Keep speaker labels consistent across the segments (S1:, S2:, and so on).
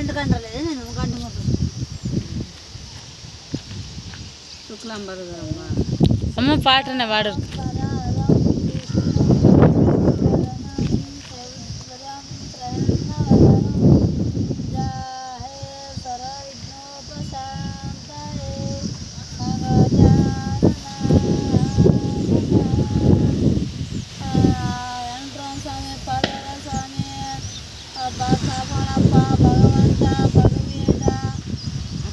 S1: గంట గంట లేదు నేను గంట శుక్లాంబరు అమ్మ
S2: పాటనే వాడరు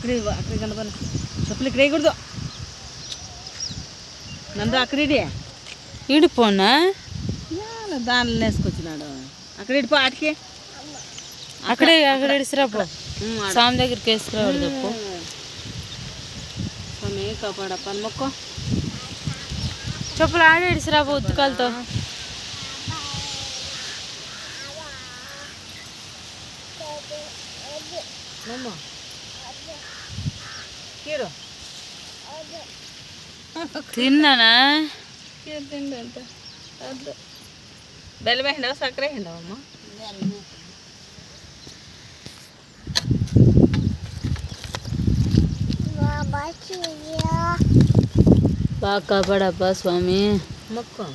S1: అక్కడ అక్కడ కనపడి చెప్పులు ఇక్కడ వేయకూడదు. నందు అక్కడ ఇడి.
S2: ఈడిపోనా
S1: దానిలో వేసుకొచ్చినాడు. అక్కడ ఇడిపో ఆటికి.
S2: అక్కడే అక్కడ ఇడిసిరాపో. స్వామి దగ్గరికి వేసుకురావడు చెప్పు
S1: స్వామి కాపాడప్ప మొక్కో
S2: చెప్పులు ఆడే ఇడిసిరాపో ఉత్తుకాలతో.
S1: నమ్మ. కీరు
S2: తిన్నానా
S1: తిండి వద్దు బెల్లం వేసిండవు సక్కర వేసిండవు అమ్మ
S2: బాగా కాపాడబ్బా స్వామి
S1: మొక్కో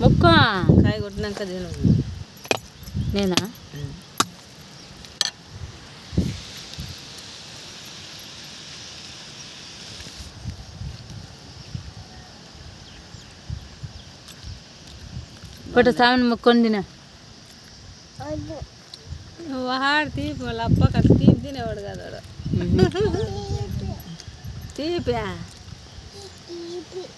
S2: మొక్క
S1: కాయ కొట్టినాక తిను
S2: నేనా పట్టు స్వామిని మొక్కొండినా
S1: వాడు తీపి వాళ్ళ అప్ప కదా తీపి తినేవాడు కదా వాడు. తీపా.